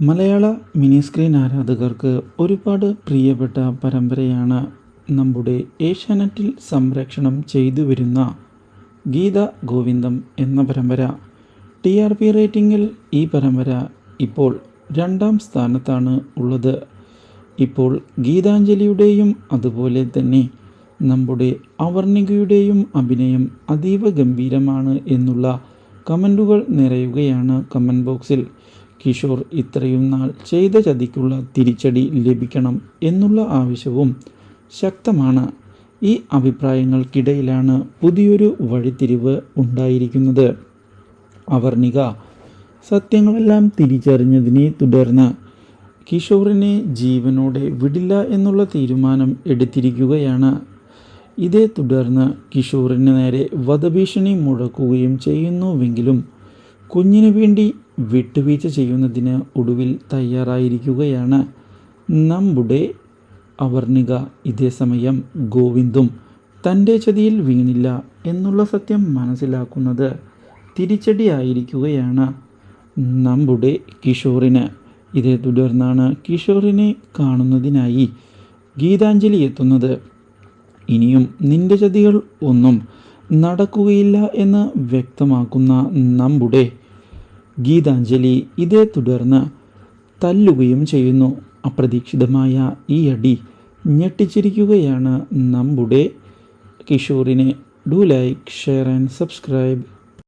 മലയാള mini screen ആരാധകർക്ക് ഒരുപാട് പ്രിയപ്പെട്ട പരമ്പരയാണ് നമ്മുടെ ഏഷ്യാനെറ്റിൽ സംരക്ഷണം ചെയ്തു വരുന്ന ഗീത ഗോവിന്ദം എന്ന പരമ്പര. ടി ആർ പി റേറ്റിംഗിൽ ഈ പരമ്പര ഇപ്പോൾ രണ്ടാം സ്ഥാനത്താണ് ഉള്ളത്. ഇപ്പോൾ ഗീതാഞ്ജലിയുടെയും അതുപോലെ തന്നെ നമ്മുടെ അവർണികയുടെയും അഭിനയം അതീവ ഗംഭീരമാണ് എന്നുള്ള കമന്റുകൾ നിറയുകയാണ് കമന്റ് ബോക്സിൽ. കിഷോർ ഇത്രയും നാൾ ചെയ്ത ചതിക്കുള്ള തിരിച്ചടി ലഭിക്കണം എന്നുള്ള ആവശ്യവും ശക്തമാണ്. ഈ അഭിപ്രായങ്ങൾക്കിടയിലാണ് പുതിയൊരു വഴിത്തിരിവ് ഉണ്ടായിരിക്കുന്നത്. അവർണിക സത്യങ്ങളെല്ലാം തിരിച്ചറിഞ്ഞതിനെ തുടർന്ന് കിഷോറിനെ ജീവനോടെ വിടില്ല എന്നുള്ള തീരുമാനം എടുത്തിരിക്കുകയാണ്. ഇതേ തുടർന്ന് കിഷോറിന് നേരെ വധഭീഷണി മുഴക്കുകയും ചെയ്യുന്നുവെങ്കിലും കുഞ്ഞിനു വേണ്ടി വിട്ടുവീഴ്ച ചെയ്യുന്നതിന് ഒടുവിൽ തയ്യാറായിരിക്കുകയാണ്. നമ്മുടെ അവർണിക ഇതേ സമയം ഗോവിന്ദും തന്റെ ചതിയിൽ വീണില്ല എന്നുള്ള സത്യം മനസ്സിലാക്കുന്നത് തിരിച്ചടിയായിരിക്കുകയാണ്. നമ്മുടെ കിഷോറിന് ഇതേ തുടർന്നാണ് കിഷോറിനെ കാണുന്നതിനായി ഗീതാഞ്ജലി എത്തുന്നത്. ഇനിയും നിന്റെ ചതികൾ ഒന്നും നടക്കുകയില്ല എന്ന് വ്യക്തമാക്കുന്ന നമ്മുടെ ഗീതാഞ്ജലി ഇതേ തുടർന്ന് തല്ലുകയും ചെയ്യുന്നു. അപ്രതീക്ഷിതമായ ഈ അടി ഞെട്ടിച്ചിരിക്കുകയാണ് നമ്മുടെ കിഷോറിനെ. Do like share and subscribe